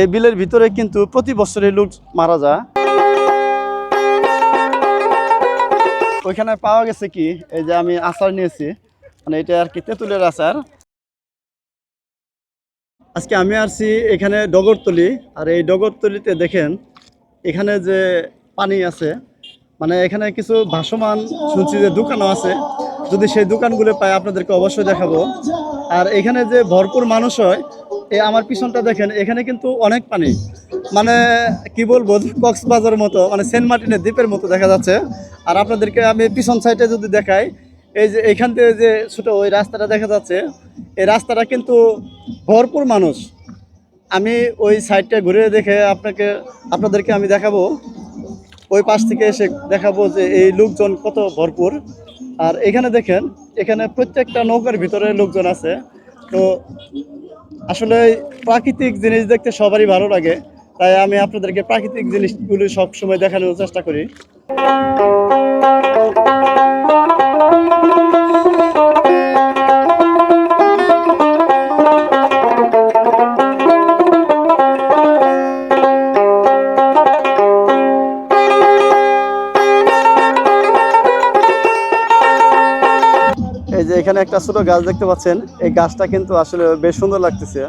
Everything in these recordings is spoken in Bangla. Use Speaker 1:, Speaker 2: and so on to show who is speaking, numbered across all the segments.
Speaker 1: এই বিলের ভিতরে কিন্তু প্রতি বছরই লোক মারা যায়। ওইখানে পাওয়া গেছে কি? এই যে আমি আচার নিয়েছি। মানে এটা আর কি তেঁতুলের আচার। আজকে আমি আসছি এখানে ডগরতলি। আর এই ডগরতলিতে দেখেন, এখানে যে পানি আছে মানে এখানে কিছু ভাসমান শুনছি যে দোকানও আছে। যদি সেই দোকানগুলো পাই, আপনাদেরকে অবশ্যই দেখাবো। আর এখানে যে ভরপুর মানুষ হয় এই আমার পিছনটা দেখেন, এখানে কিন্তু অনেক পানি। মানে কি বলব, কক্সবাজার মতো মানে সেন্ট মার্টিনের দ্বীপের মতো দেখা যাচ্ছে। আর আপনাদেরকে আমি পিছন সাইডে যদি দেখাই, এই যে এখান থেকে যে ছোট ওই রাস্তাটা দেখা যাচ্ছে, এই রাস্তাটা কিন্তু ভরপুর মানুষ। আমি ওই সাইডটা ঘুরে দেখে আপনাকে, আপনাদেরকে আমি দেখাবো। ওই পাশ থেকে এসে দেখাবো যে এই লোকজন কত ভরপুর। আর এখানে দেখেন, এখানে প্রত্যেকটা নৌকার ভিতরে লোকজন আছে। তো আসলে প্রাকৃতিক জিনিস দেখতে সবারই ভালো লাগে, তাই আমি আপনাদেরকে প্রাকৃতিক জিনিসগুলো সব সময় দেখানোর চেষ্টা করি। এখানে একটা ছোট গাছ দেখতে পাচ্ছেন। এই গাছটা কিন্তু আসলে বেশ সুন্দর লাগতেছে।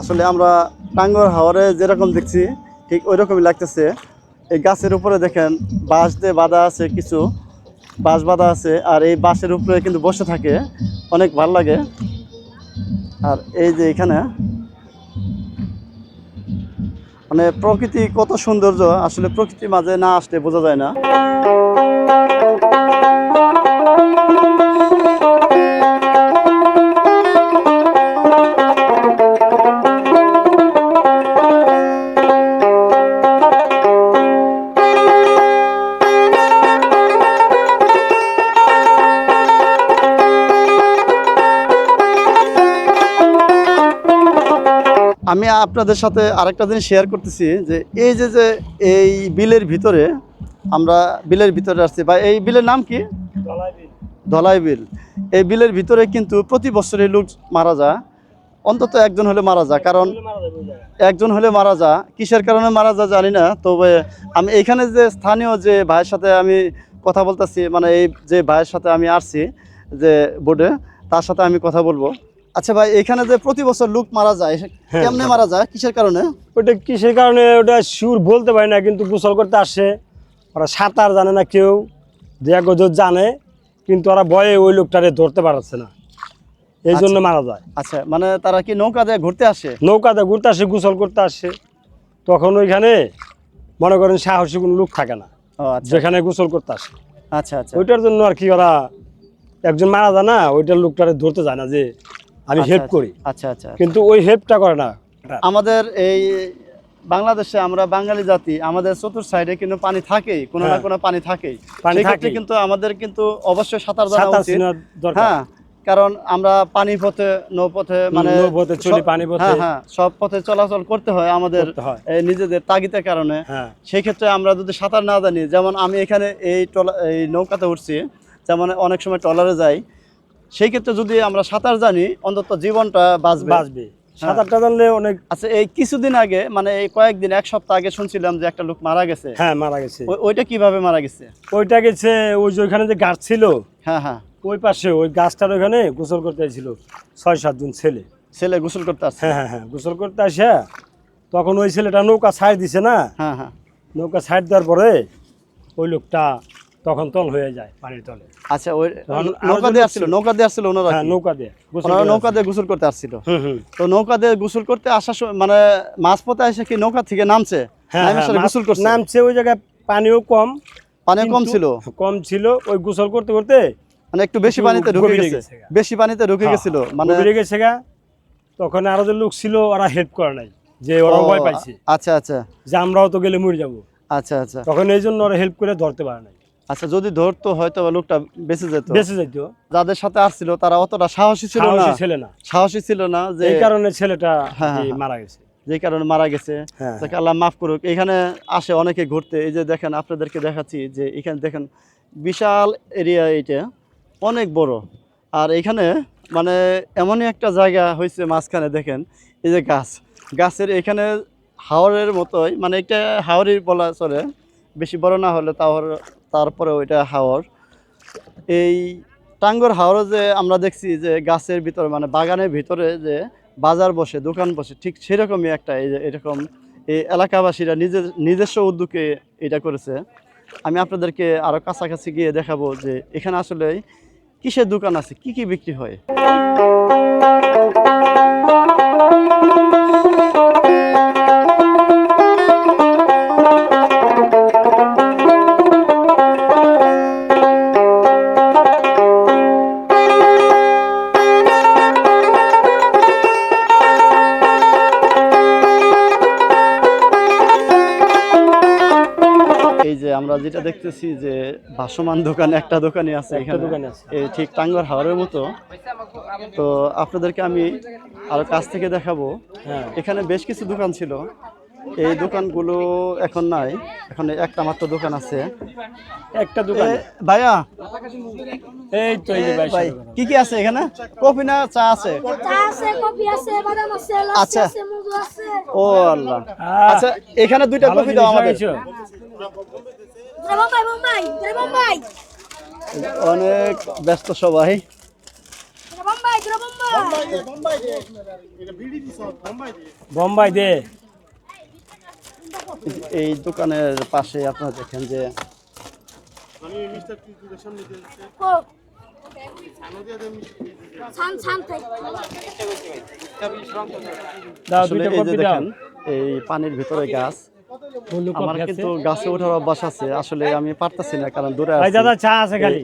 Speaker 1: আসলে আমরা টাঙ্গর হাওয়ারে যেরকম দেখছি, ঠিক ওই রকমই লাগতেছে। এই গাছের উপরে দেখেন, বাঁশ দিয়ে বাঁধা আছে কিছু, বাঁশ বাঁধা আছে, আর এই বাঁশের উপরে কিন্তু বসে থাকে। অনেক ভালো লাগে। আর এই যে এখানে মানে প্রকৃতি কত সৌন্দর্য, আসলে প্রকৃতির মাঝে না আসলে বোঝা যায় না। আমি আপনাদের সাথে আরেকটা জিনিস শেয়ার করতেছি যে এই যে যে এই বিলের ভিতরে আমরা বিলের ভিতরে আসছি, বা এই বিলের নাম কি? ধলাই বিল। এই বিলের ভিতরে কিন্তু প্রতি বছরই লোক মারা যায়। অন্তত একজন হলে মারা যায়, কারণ একজন হলে মারা যা কিসের কারণে মারা যা জানি না, তবে আমি এখানে যে স্থানীয় যে ভাইয়ের সাথে আমি কথা বলতেছি মানে এই যে ভাইয়ের সাথে আমি আসছি যে বোর্ডে তার সাথে আমি কথা বলব। আচ্ছা ভাই এখানে যে প্রতি বছর লোক মারা যায়
Speaker 2: হ্যাঁ।
Speaker 1: কেমনে মারা যায়? কিসের কারণে?
Speaker 2: ওটা কিসের কারণে? ওটা শিওর বলতে পারি না কিন্তু গোসল করতে আসে। ওরা সাঁতার জানে না কেউ দু এক গজ জানে কিন্তু ওরা ভয়ে ওই লোকটারে ধরতে পারছে না। এই জন্য মারা যায়।
Speaker 1: আচ্ছা মানে তারা কি নৌকা দিয়ে ঘুরতে আসে?
Speaker 2: নৌকা নৌকাতে ঘুরতে আসে গোসল করতে আসে। তখন ওইখানে মনে করেন সাহসী কোনো লোক থাকে না
Speaker 1: আচ্ছা।
Speaker 2: যেখানে গোসল করতে আসে।
Speaker 1: আচ্ছা আচ্ছা।
Speaker 2: ওইটার জন্য আর কি ওরা একজন মারা যায় না ওইটার লোকটারে ধরতে যায় না যে আমি
Speaker 1: আচ্ছা,
Speaker 2: হেল্প
Speaker 1: আচ্ছা,
Speaker 2: করি।
Speaker 1: আচ্ছা আচ্ছা
Speaker 2: কিন্তু ওই হেল্পটা করে না।
Speaker 1: আমাদের এই বাংলাদেশে আমরা বাঙালি জাতি আমাদের চতুর সাইডে কিন্তু পানি থাকেই কোনো না
Speaker 2: হ্যাঁ।
Speaker 1: কোনো পানি থাকেই।
Speaker 2: পানি
Speaker 1: সেক্ষেত্রে কিন্তু আমাদের কিন্তু অবশ্যই সাঁতার জানা উচিত। হ্যাঁ কারণ আমরা পানি পথে নৌপথে মানে
Speaker 2: নৌপথে চলি, পানি পথে।
Speaker 1: হ্যাঁ হ্যাঁ সব পথে চলাচল করতে হয় আমাদের এই নিজেদের তাগিদের কারণে।
Speaker 2: হ্যাঁ।
Speaker 1: সেই ক্ষেত্রে আমরা যদি সাঁতার না জানি যেমন আমি এখানে এই এই নৌকাতে উঠছি যেমন অনেক সময় ট্রলারে যাই সেই ক্ষেত্রে যদি আমরা সাঁতার জানি অন্তত জীবনটা বাঁচবে।
Speaker 2: বাঁচবে। সাঁতারটা জানলে অনেক
Speaker 1: আচ্ছা এই কিছুদিন আগে মানে এই কয়েকদিন এক সপ্তাহ আগে শুনছিলাম যে একটা লোক মারা গেছে।
Speaker 2: হ্যাঁ মারা গেছে।
Speaker 1: ওইটা কীভাবে মারা গেছে?
Speaker 2: ওইটা গেছে ওই যে ওইখানে যে গাছ ছিল
Speaker 1: হ্যাঁ হ্যাঁ।
Speaker 2: ওই পাশে ওই গাছটার ওখানে গোসল করতে ছিল ছয় সাতজন ছেলে।
Speaker 1: ছেলে গোসল করতে আসছে?
Speaker 2: হ্যাঁ হ্যাঁ হ্যাঁ গোসল করতে আসে। তখন ওই ছেলেটা নৌকা ছাড় দিছে না?
Speaker 1: হ্যাঁ হ্যাঁ।
Speaker 2: নৌকা ছাড় দেওয়ার পরে ওই লোকটা তখন তল হয়ে যায় পানির তলে।
Speaker 1: আচ্ছা ওই নৌকা দিয়ে আসছিল নৌকা দিয়ে আসছিল ওনারা
Speaker 2: নৌকা দিয়ে গোসল
Speaker 1: ওনারা নৌকা দিয়ে গোসল করতে আসছিল। তো নৌকা দিয়ে গোসল করতে আসার সময় মানে মাঝপথে এসে কি নৌকা থেকে নামছে?
Speaker 2: হ্যাঁ হ্যাঁ,
Speaker 1: গোসল করছে?
Speaker 2: নামছে ওই জায়গায় পানিও কম।
Speaker 1: পানি কম ছিল?
Speaker 2: কম ছিল ওই গোসল করতে করতে
Speaker 1: মানে একটু বেশি পানিতে ঢুকে গেছে? বেশি পানিতে ঢুকে
Speaker 2: হ্যাঁ,
Speaker 1: গেছিল? মানে
Speaker 2: গভীরে গেছে গা। তখন আরও যে লোক ছিল ওরা হেল্প করে নাই যে
Speaker 1: ওরা
Speaker 2: ভয় পাইছে।
Speaker 1: আচ্ছা আচ্ছা।
Speaker 2: যে আমরাও তো গেলে মরে যাব।
Speaker 1: আচ্ছা আচ্ছা।
Speaker 2: তখন এই জন্য ওরা হেল্প করে ধরতে পারে নাই।
Speaker 1: আচ্ছা যদি ধরতো হয়তো লোকটা বেঁচে যেত।
Speaker 2: বেঁচে যাইতো
Speaker 1: যাদের সাথে আসছিল তারা অতটা সাহসী ছিল না।
Speaker 2: সাহসী না।
Speaker 1: সাহসী ছিল না যে
Speaker 2: এই কারণে ছেলেটা
Speaker 1: হ্যাঁ,
Speaker 2: এই
Speaker 1: হ্যাঁ।
Speaker 2: মারা গেছে।
Speaker 1: যে কারণে মারা গেছে।
Speaker 2: হ্যাঁ।
Speaker 1: তাকে আল্লাহ মাফ করুক। এখানে আসে অনেকে ঘুরতে। এই যে দেখেন আপনাদেরকে দেখাচ্ছি যে এখানে দেখেন বিশাল এরিয়া এটা অনেক বড়। আর এখানে মানে এমনই একটা জায়গা হয়েছে মাঝখানে দেখেন এই যে গাছ। গাছের এখানে হাওরের মতোই মানে একটা হাওরই বলা চলে। বেশি বড় না হলে তাও তারপরে ওইটা হাওর। এই টাঙ্গর হাওরে যে আমরা দেখছি যে গাছের ভিতরে মানে বাগানের ভিতরে যে বাজার বসে, দোকান বসে, ঠিক সেরকমই একটা এই যে এরকম এই এলাকাবাসীরা নিজের নিজস্ব উদ্যোগে এটা করেছে। আমি আপনাদেরকে আরও কাছাকাছি গিয়ে দেখাবো যে এখানে আসলে কিসের দোকান আছে, কি কি বিক্রি হয়। যেটা দেখতেছি যে ভাসমান দোকান একটা দোকানই আছে
Speaker 2: একটা
Speaker 1: এখানে।
Speaker 2: দোকানে আছে।
Speaker 1: এই ঠিক টাঙ্গর হাওরের মতো। তো আপনাদেরকে আমি আরও কাছ থেকে দেখাবো।
Speaker 2: হ্যাঁ।
Speaker 1: এখানে বেশ কিছু দোকান ছিল। এই দোকানগুলো এখন নাই। এখন একটা মাত্র দোকান আছে।
Speaker 2: একটা দোকান।
Speaker 1: ভাইয়া।
Speaker 2: এই তো এই ভাই
Speaker 1: ভাই কি কি আছে এখানে? কফি না চা আছে?
Speaker 3: চা আছে কফি আছে বাদাম আছে লস্যি
Speaker 1: আচ্ছা।
Speaker 3: আছে মধু আছে।
Speaker 1: ও আল্লাহ। আচ্ছা এখানে দুইটা কফি দাও আমাদের। অনেক ব্যস্ত সবাই।
Speaker 3: বোম্বাই
Speaker 2: দে
Speaker 1: এই দোকানের পাশে আপনারা দেখেন যে
Speaker 2: দুইটা
Speaker 1: এই যে
Speaker 2: কপি দাও।
Speaker 1: দেখেন এই পানির ভিতরে গাছ। আমার কিন্তু গাছে ওঠার অভ্যাস আছে আসলে আমি পারতাছি না কারণ দূরে আছি।
Speaker 2: দাদা চা আছে খালি।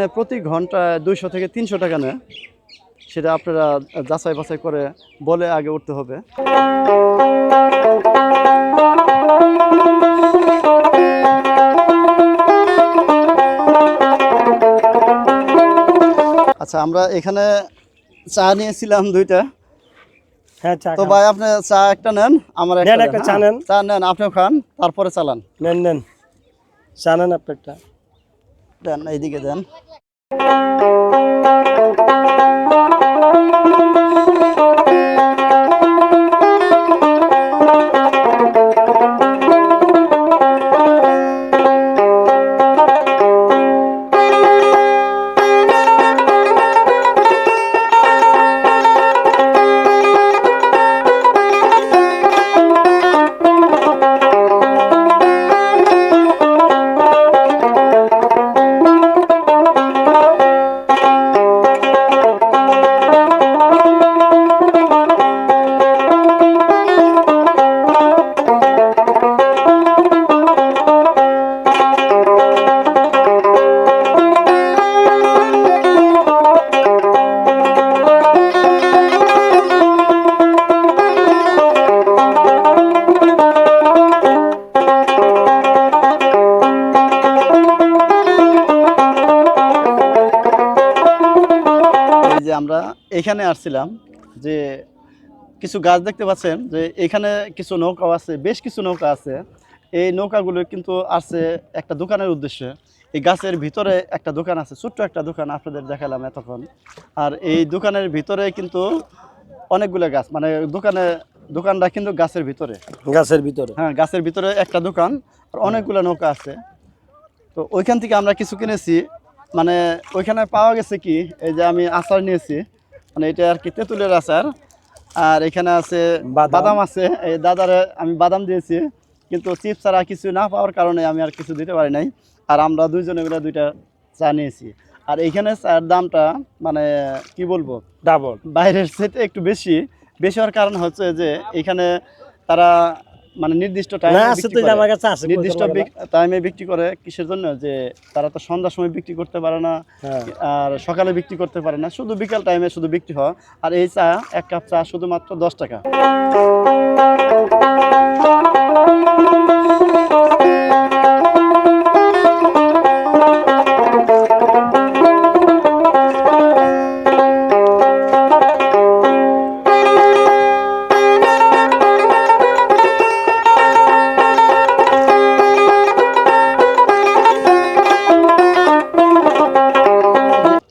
Speaker 1: এখানে প্রতি ঘন্টায় দুইশো থেকে তিনশো টাকা নেয়। সেটা আপনারা যাচাই বাছাই করে বলে আগে উঠতে হবে। আচ্ছা আমরা এখানে চা নিয়েছিলাম দুইটা।
Speaker 2: হ্যাঁ চা
Speaker 1: তো ভাই আপনি চা একটা নেন আমার একটা
Speaker 2: একটা
Speaker 1: হ্যাঁ?
Speaker 2: চা নেন।
Speaker 1: চা নেন আপনিও খান তারপরে চালান
Speaker 2: নেন নেন। চা নেন আপনারটা।
Speaker 1: দেন এইদিকে দেন। এখানে আসছিলাম যে কিছু গাছ দেখতে পাচ্ছেন যে এখানে কিছু নৌকাও আছে বেশ কিছু নৌকা আছে। এই নৌকাগুলো কিন্তু আসছে একটা দোকানের উদ্দেশ্যে। এই গাছের ভিতরে একটা দোকান আছে ছোট্ট একটা দোকান আপনাদের দেখালাম এতক্ষণ। আর এই দোকানের ভিতরে কিন্তু অনেকগুলো গাছ মানে দোকানে দোকানটা কিন্তু গাছের ভিতরে।
Speaker 2: গাছের ভিতরে।
Speaker 1: হ্যাঁ গাছের ভিতরে একটা দোকান আর অনেকগুলো নৌকা আছে। তো ওইখান থেকে আমরা কিছু কিনেছি। মানে ওইখানে পাওয়া গেছে কি এই যে আমি আচার নিয়েছি। মানে এটা আর কি তেঁতুলের আচার। আর এখানে আছে
Speaker 2: বাদাম।
Speaker 1: আছে। এই দাদারে আমি বাদাম দিয়েছি কিন্তু চিপস ছাড়া কিছু না পাওয়ার কারণে আমি আর কিছু দিতে পারি নাই। আর আমরা দুইজনে মিলে দুইটা চা নিয়েছি। আর এইখানে চার দামটা মানে কি বলব?
Speaker 2: ডাবল
Speaker 1: বাইরের সেটে একটু বেশি। বেশি হওয়ার কারণ হচ্ছে যে এখানে তারা মানে নির্দিষ্ট নির্দিষ্ট টাইমে বিক্রি করে কিসের জন্য? যে তারা তো সন্ধ্যার সময় বিক্রি করতে পারে না
Speaker 2: হ্যাঁ।
Speaker 1: আর সকালে বিক্রি করতে পারে না। শুধু বিকাল টাইমে শুধু বিক্রি হয়। আর এই চা এক কাপ চা শুধুমাত্র দশ টাকা।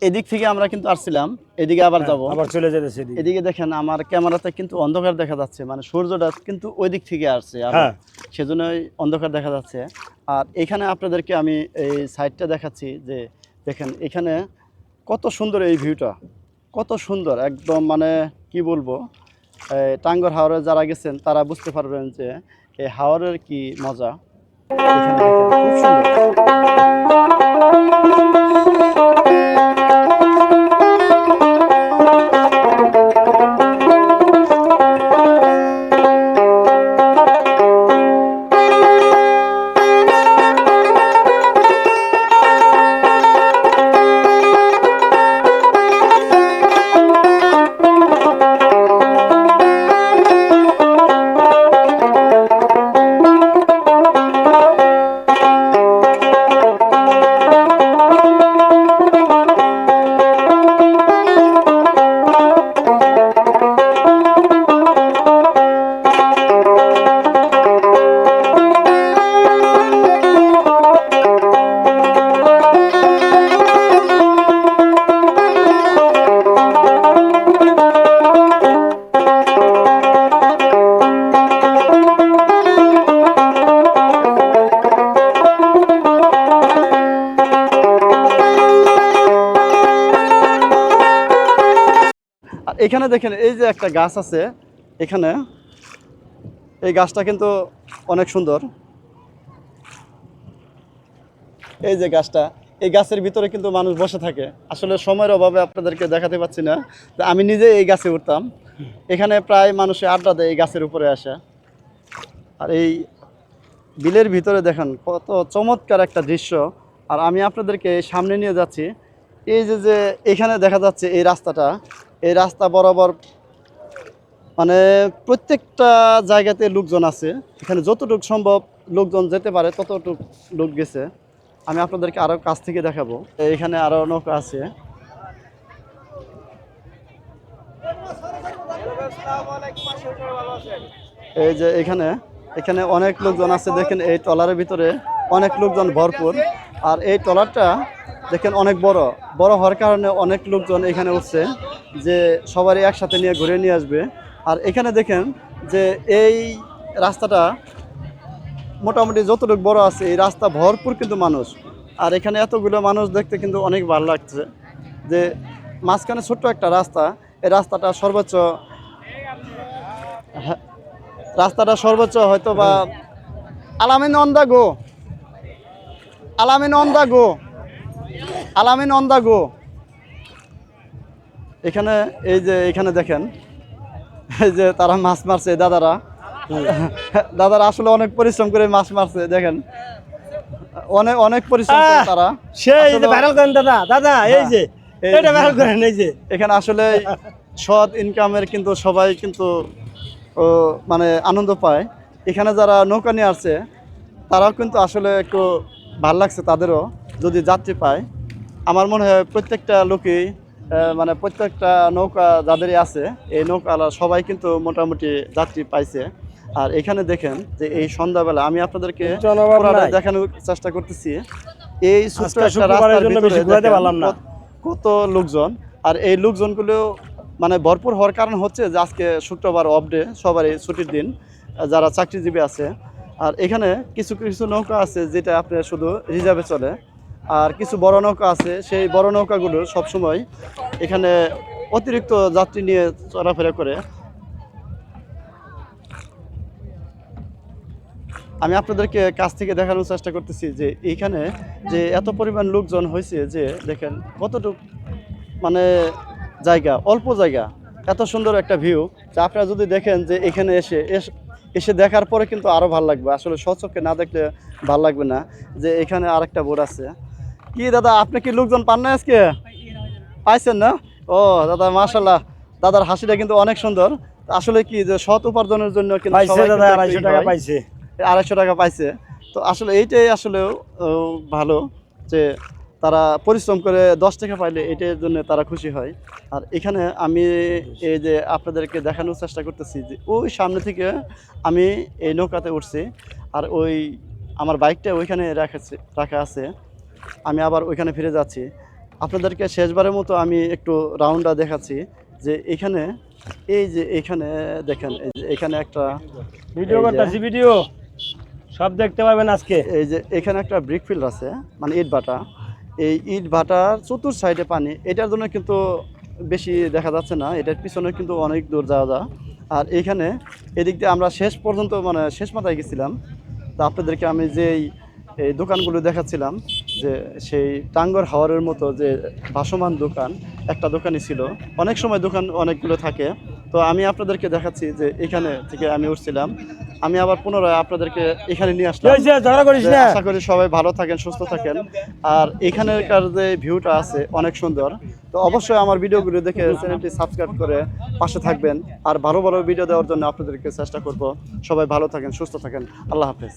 Speaker 1: এদিক থেকে আমরা কিন্তু আসছিলাম এদিকে আবার যাব।
Speaker 2: আবার চলে যেতেছে এদিকে।
Speaker 1: দেখেন আমার ক্যামেরাতে কিন্তু অন্ধকার দেখা যাচ্ছে মানে সূর্যটা কিন্তু ওই দিক থেকে আসছে আর
Speaker 2: হ্যাঁ।
Speaker 1: সেজন্যই অন্ধকার দেখা যাচ্ছে। আর এখানে আপনাদেরকে আমি এই সাইডটা দেখাচ্ছি যে দেখেন এখানে কত সুন্দর এই ভিউটা কত সুন্দর একদম মানে কি বলব টাঙ্গর হাওরে যারা গেছেন তারা বুঝতে পারবেন যে এই হাওরের কি মজা। খুব সুন্দর। এখানে দেখেন, এই যে একটা গাছ আছে, এখানে, এই গাছটা কিন্তু অনেক সুন্দর। এই যে গাছটা, এই গাছের ভিতরে কিন্তু মানুষ বসে থাকে। আসলে সময়ের অভাবে আপনাদেরকে দেখাতে পাচ্ছি না আমি নিজে এই গাছে উঠতাম। এখানে প্রায় মানুষে আড্ডা দেয় এই গাছের উপরে আসে। আর এই বিলের ভিতরে দেখেন, কত চমৎকার একটা দৃশ্য। আর আমি আপনাদেরকে সামনে নিয়ে যাচ্ছি। এই যে যে এখানে দেখা যাচ্ছে এই রাস্তাটা এই রাস্তা বরাবর মানে প্রত্যেকটা জায়গাতে লোকজন আছে। এখানে যতটুকু সম্ভব লোকজন যেতে পারে, ততটুকু লোক গেছে। আমি আপনাদেরকে আরও কাছ থেকে দেখাবো। এখানে আরও নৌকা আছে। এই যে এখানে এখানে অনেক লোকজন আছে। দেখেন এই ট্রলারের ভিতরে অনেক লোকজন ভরপুর। আর এই ট্রলারটা দেখেন অনেক বড়। বড় হওয়ার কারণে অনেক লোকজন এখানে উঠছে যে সবারই একসাথে নিয়ে ঘুরে নিয়ে আসবে। আর এখানে দেখেন যে এই রাস্তাটা মোটামুটি যতটুকু বড় আছে এই রাস্তা ভরপুর কিন্তু মানুষ। আর এখানে এতগুলো মানুষ দেখতে কিন্তু অনেক ভালো লাগছে যে মাঝখানে ছোট্ট একটা রাস্তা এই রাস্তাটা সর্বোচ্চ হ্যাঁ, রাস্তাটা সর্বোচ্চ হয়তো বা আলামিন অন দা গো। আলামিন অন দা গো। আলামিন অন দা গো। এখানে এই যে এখানে দেখেন এই যে তারা মাছ মারছে দাদারা। দাদারা আসলে অনেক পরিশ্রম করে মাছ মারছে দেখেন। অনেক অনেক পরিশ্রম করে তারা।
Speaker 2: সেই যে ভাইরাল করেন দাদা দাদা এই যে এটা ভাইরাল করেন এই যে।
Speaker 1: এখানে আসলে সৎ ইনকামের কিন্তু সবাই কিন্তু মানে আনন্দ পায়। এখানে যারা নৌকা নিয়ে আসছে তারাও কিন্তু আসলে একটু ভালো লাগছে তাদেরও যদি যাত্রী পায়। আমার মনে হয় প্রত্যেকটা লোকই মানে প্রত্যেকটা নৌকা যাদেরই আছে এই নৌকালা সবাই কিন্তু মোটামুটি যাত্রী পাইছে। আর এখানে দেখেন যে এই সন্ধ্যাবেলা আমি আপনাদেরকে। দেখানোর চেষ্টা করতেছি। এই কত লোকজন। আর এই লোকজনগুলো মানে ভরপুর হওয়ার কারণ হচ্ছে যে আজকে শুক্রবার অফ ডে সবারই ছুটির দিন। যারা চাকরিজীবী আছে আর এখানে কিছু কিছু নৌকা আছে যেটা আপনার শুধু রিজার্ভে চলে। আর কিছু বড় নৌকা আছে, সেই বড় নৌকাগুলো সবসময় এখানে অতিরিক্ত যাত্রী নিয়ে চলাফেরা করে। আমি আপনাদেরকে কাছ থেকে দেখানোর চেষ্টা করতেছি যে এইখানে যে এত পরিমাণ লোকজন হয়েছে যে দেখেন কতটুক মানে জায়গা, অল্প জায়গা, এত সুন্দর একটা ভিউ। যা আপনারা যদি দেখেন যে এখানে এসে এস- দেখার পরে কিন্তু আরও ভালো লাগবে। আসলে স্বচক্ষে না দেখলে ভালো লাগবে না। যে এখানে আরেকটা বোর্ড আছে। কি দাদা আপনি কি লোকজন পান না আজকে? পাইছেন না? ও দাদা মাশাল্লাহ দাদার হাসিটা কিন্তু অনেক সুন্দর। আসলে কি যে সৎ উপার্জনের জন্য কিন্তু
Speaker 2: আড়াইশো টাকা পাইছে।
Speaker 1: আড়াইশো টাকা পাইছে। তো আসলে এইটাই আসলে ভালো যে তারা পরিশ্রম করে দশ টাকা পাইলে এটার জন্য তারা খুশি হয়। আর এখানে আমি এই যে আপনাদেরকে দেখানোর চেষ্টা করতেছি যে ওই সামনে থেকে আমি এই নৌকাতে উঠছি আর ওই আমার বাইকটা ওইখানে রাখাছে রাখা আছে। আমি আবার ওইখানে ফিরে যাচ্ছি। আপনাদেরকে শেষবারের মতো আমি একটু রাউন্ডটা দেখাচ্ছি যে এখানে এই যে এখানে দেখেন এই যে এখানে একটা
Speaker 2: ভিডিও করতেছি ভিডিও। সব দেখতে পাবেন আজকে।
Speaker 1: এই যে এখানে একটা ব্রিক ফিল্ড আছে মানে ইট ভাটা। এই ইট ভাটার চতুর সাইডে পানি, এটার জন্য কিন্তু বেশি দেখা যাচ্ছে না। এটার পিছনে কিন্তু অনেক দূর যাওয়া যায়। আর এইখানে এদিক দিয়ে আমরা শেষ পর্যন্ত মানে শেষ মাথায় গেছিলাম। তা আপনাদেরকে আমি যেই এই দোকানগুলো দেখাচ্ছিলাম যে সেই টাঙ্গর হাওয়ারের মতো যে ভাসমান দোকান একটা দোকানই ছিল। অনেক সময় দোকান অনেকগুলো থাকে। তো আমি আপনাদেরকে দেখাচ্ছি যে এখানে থেকে আমি উঠছিলাম। আমি আবার পুনরায় আপনাদেরকে এখানে নিয়ে আসলাম। আশা করি সবাই ভালো থাকেন সুস্থ থাকেন। আর এখানকার যে ভিউটা আছে অনেক সুন্দর। তো অবশ্যই আমার ভিডিওগুলো দেখে চ্যানেলটি সাবস্ক্রাইব করে পাশে থাকবেন। আর ভালো ভালো ভিডিও দেওয়ার জন্য আপনাদেরকে চেষ্টা করব। সবাই ভালো থাকেন সুস্থ থাকেন। আল্লাহ হাফেজ।